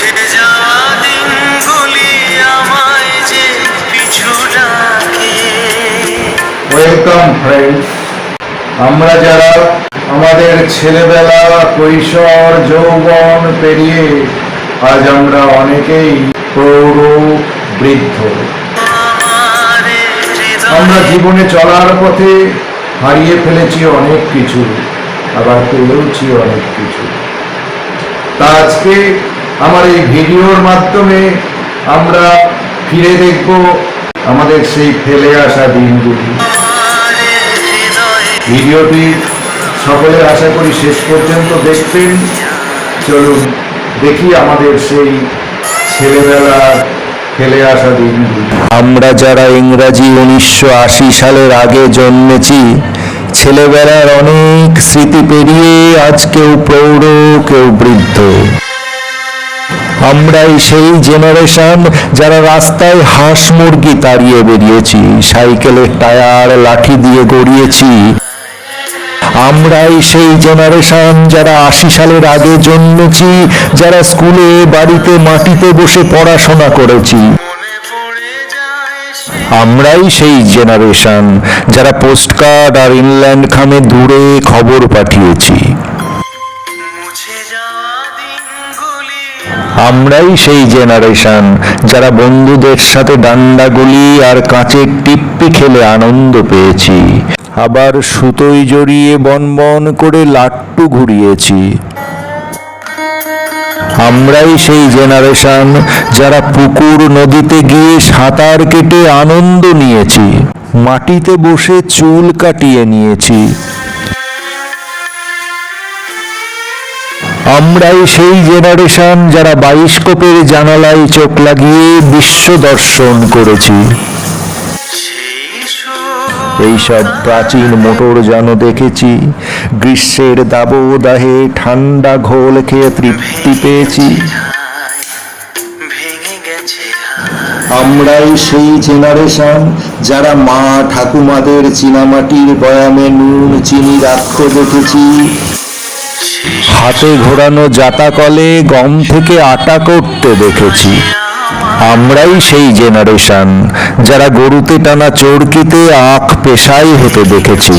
মুছে যাওয়া দিনগুলি আমায় যে পিছু ডাকে। ওয়েলকাম ফ্রেন্ডস আমরা যারা আমাদের ছেলেবেলা কৈশোর যৌবন পেরিয়ে আজ আমরা অনেকেই প্রৌঢ় বৃদ্ধ। আমরা জীবনে চলার পথে হারিয়ে ফেলেছি অনেক কিছু আবার পেয়েওছি অনেক কিছু। তা আজকে আমার এই ভিডিওর মাধ্যমে আমরা ফিরে দেখব আমাদের সেই ফেলে আসা দিনগুলি। ভিডিওটি সকলে আশা করি শেষ পর্যন্ত দেখবেন। চলুন দেখি আমাদের সেই ছেলেবেলার ফেলে আসা দিনগুলি। আমরা যারা ইংরাজি উনিশশো আশি সালের আগে জন্মেছি, ছেলেবেলার অনেক স্মৃতি পেরিয়ে আজ কেউ প্রৌঢ়, কেউ আমরাই সেই জেনারেশন যারা রাস্তায় হাঁস মুরগি তাড়িয়ে বেরিয়েছি, সাইকেলের টায়ার লাঠি দিয়ে গড়িয়েছি। আমরাই সেই জেনারেশন যারা আশি সালের আগে জন্মেছি, যারা স্কুলে, বাড়িতে, মাটিতে বসে পড়াশোনা করেছি। আমরাই সেই জেনারেশন যারা পোস্টকার্ড আর ইনল্যান্ড খামে দূরে খবর পাঠিয়েছি। আমরাই সেই জেনারেশন যারা বন্ধুদের সাথে ডান্ডাগুলি আর কাঁচের টিপ্পি খেলে আনন্দ পেয়েছি। আবার সুতোই জড়িয়ে বনবন করে লাট্টু ঘুরিয়েছি। আমরাই সেই জেনারেশন যারা পুকুর নদীতে গিয়ে সাঁতার কেটে আনন্দ নিয়েছি। মাটিতে বসে চুল কাটিয়ে নিয়েছি। আমরাই সেই জেনারেশন যারা বাইস্কোপের জানালায় চোখ লাগিয়ে বিশ্ব দর্শন করেছি। এইসব প্রাচীন মোটর যান দেখেছি, গ্রীষ্মের দাবদাহে ঠান্ডা ঘোল খেয়ে তৃপ্তি পেয়েছি। আমরাই সেই জেনারেশন যারা মা ঠাকুমাদের চীনামাটির বয়ামে নুন, চিনি রাখতে দেখেছি। হাতে ঘোরানো জাতা কলে গম থেকে আটা করতে দেখেছি। আমরাই সেই জেনারেশন যারা গরুতে টানা চরকিতে আখ পেশাই হতে দেখেছি।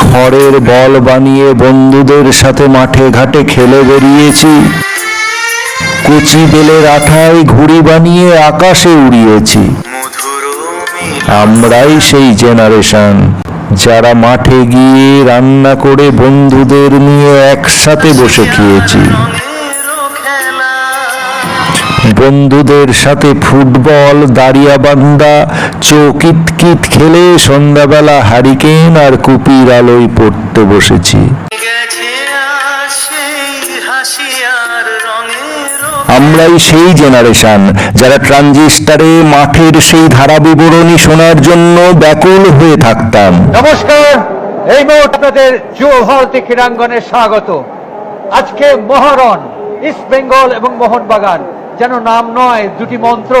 খড়ের বল বানিয়ে বন্ধুদের সাথে মাঠে ঘাটে খেলে বেরিয়েছি। কচি বেলের আঠায় ঘুড়ি বানিয়ে আকাশে উড়িয়েছি। আমরাই সেই জেনারেশন যারা মাঠে গিয়ে রান্না করে বন্ধুদের নিয়ে একসাথে বসে খেয়েছি। বন্ধুদের সাথে ফুটবল, দাঁড়িয়াবান্ধা চৌকিতকিত খেলে সন্ধ্যাবেলা হারিকেন আর কুপির আলোয় পড়তে বসেছি। আমরাই সেই জেনারেশন যারা ট্রানজিস্টারে মাঠের সেই ধারা বিবরণী শোনার জন্য ব্যাকুল হয়ে থাকতাম। নমস্কার, এই মুহূর্তে আপনাদের যুব ভারতী ক্রীড়াঙ্গনে স্বাগত। আজকে মহারণ ইস্ট বেঙ্গল এবং মোহনবাগান, যেন নাম নয়, দুটি মন্ত্র।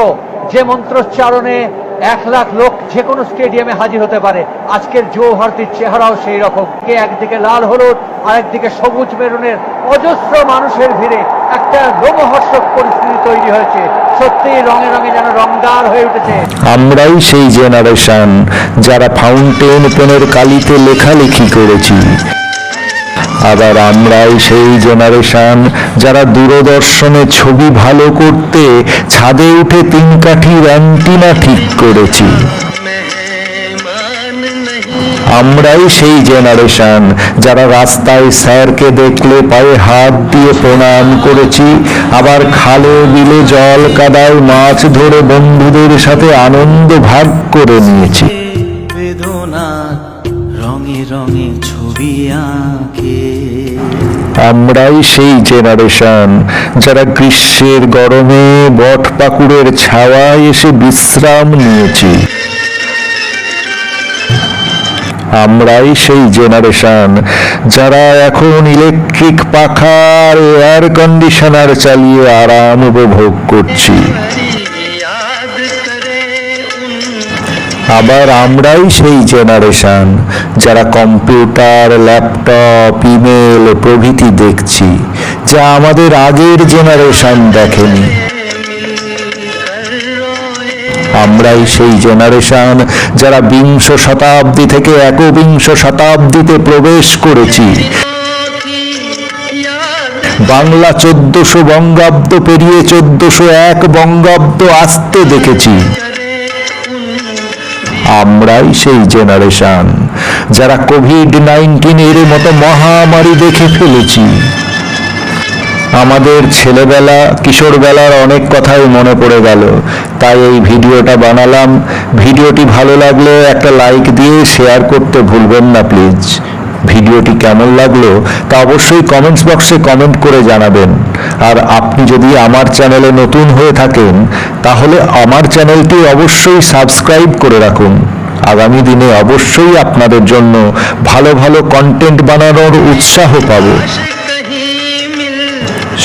যে মন্ত্রোচ্চারণে এক লাখ লোক যে কোনো স্টেডিয়ামে হাজির হতে পারে। আজকের ভারতীর চেহারাও সেই রকম কে একদিকে লাল হলুদ আর একদিকে সবুজ মেরুনের অজস্র মানুষের ভিড়ে একটা লোমহর্ষক পরিস্থিতি তৈরি হয়েছে। সত্যি রঙে রঙে যেন রংদার হয়ে উঠেছে। আমরাই সেই জেনারেশন যারা ফাউন্টেন পেনের কালিতে লেখালেখি করেছি। আবার আমরাই সেই জেনারেশন যারা দূরদর্শনে ছবি ভালো করতে ছাদে উঠে তিন কাঠির অ্যান্টিনা ঠিক করেছি। আমরাই সেই জেনারেশন যারা রাস্তায় স্যারকে দেখলে পায়ে হাত দিয়ে প্রণাম করেছি, আবার খালে বিলে জল কাদায় মাছ ধরে বন্ধুদের সাথে আনন্দ ভাগ করে নিয়েছি। আমরাই সেই জেনারেশন যারা গ্রীষ্মের গরমে বট পাকুড়ের ছাওয়ায় এসে বিশ্রাম নিয়েছি। আমরাই সেই জেনারেশন যারা এখন ইলেকট্রিক পাখা আর এয়ার কন্ডিশনার চালিয়ে আরাম উপভোগ করছি। আবার আমরাই সেই জেনারেশন যারা কম্পিউটার ল্যাপটপ ইমেল প্রভৃতি দেখছি, যা আমাদের আগের জেনারেশন দেখেনি। আমরাই সেই জেনারেশন যারা বিংশ শতাব্দী থেকে একবিংশ শতাব্দীতে প্রবেশ করেছি। বাংলা চোদ্দশো বঙ্গাব্দ পেরিয়ে চোদ্দশো এক বঙ্গাব্দ আসতে দেখেছি। আমরাই সেই জেনারেশন যারা কোভিড নাইন্টিনের মতো মহামারী দেখে ফেলেছি। আমাদের ছেলেবেলা, কিশোরবেলার অনেক কথাই মনে পড়ে গেল। তাই এই ভিডিওটা বানালাম। ভিডিওটি ভালো লাগলে একটা লাইক দিয়ে শেয়ার করতে ভুলবেন না প্লিজ ভিডিওটি কেমন লাগল তা অবশ্যই কমেন্টস বক্সে কমেন্ট করে জানাবেন। আর আপনি যদি আমার চ্যানেলে নতুন হয়ে থাকেন, তাহলে আমার চ্যানেলটি অবশ্যই সাবস্ক্রাইব করে রাখুন। আগামী দিনে অবশ্যই আপনাদের জন্য ভালো ভালো কন্টেন্ট বানানোর উৎসাহ পাব।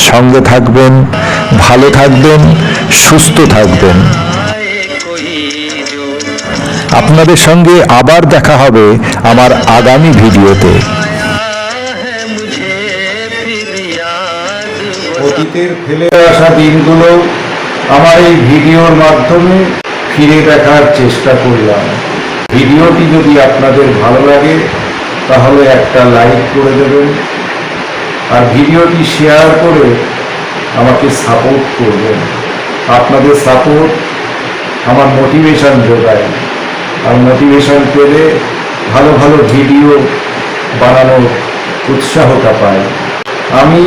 সঙ্গে থাকবেন, ভালো থাকবেন, সুস্থ থাকবেন। আপনাদের সঙ্গে আবার দেখা হবে আমার আগামী ভিডিওতে। অতীতের ফেলে আসা দিনগুলো আমার এই ভিডিওর মাধ্যমে ফিরে দেখার চেষ্টা করলাম। ভিডিওটি যদি আপনাদের ভালো লাগে, তাহলে একটা লাইক করে দেবেন আর ভিডিওটি শেয়ার করে আমাকে সাপোর্ট করবেন। আপনাদের সাপোর্ট আমার মোটিভেশন যোগায়। আর মোটিভেশন পেলে ভালো ভালো ভিডিও বানানোর উৎসাহটা পাই আমি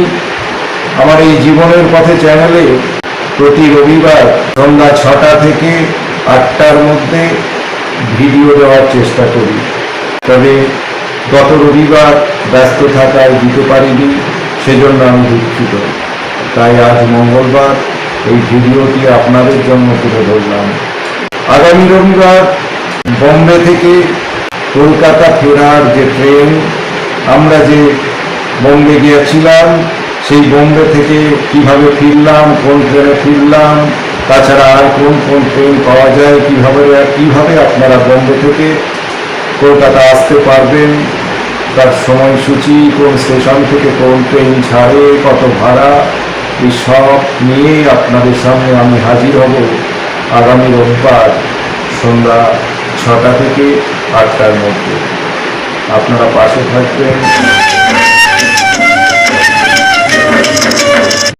আমার এই জীবনের পথে চ্যানেলে প্রতি রবিবার সন্ধ্যা ছটা থেকে আটটার মধ্যে ভিডিও দেওয়ার চেষ্টা করি। তবে গত রবিবার ব্যস্ত থাকায় দিতে পারিনি, সেজন্য আমি দুঃখিত। তাই আজ মঙ্গলবার এই ভিডিওটি আপনাদের জন্য তুলে ধরলাম। আগামী রবিবার বম্বে থেকে কলকাতা ফেরার যে ট্রেন, আমরা যে বোম্বে গিয়েছিলাম, সেই বোম্বে থেকে কীভাবে ফিরলাম, কোন ট্রেনে ফিরলাম, তাছাড়া আর কোন কোন ট্রেন পাওয়া যায়, কীভাবে, কীভাবে আপনারা বোম্বে থেকে কলকাতা আসতে পারবেন, তার সময়সূচি, কোন স্টেশন থেকে কোন ট্রেন ছাড়ে, কত ভাড়া, এই সব নিয়ে আপনাদের সামনে আমি হাজির হব আগামী রোববার সন্ধ্যা ছটা থেকে আটটার মধ্যে। আপনারা পাশে থাকবেন।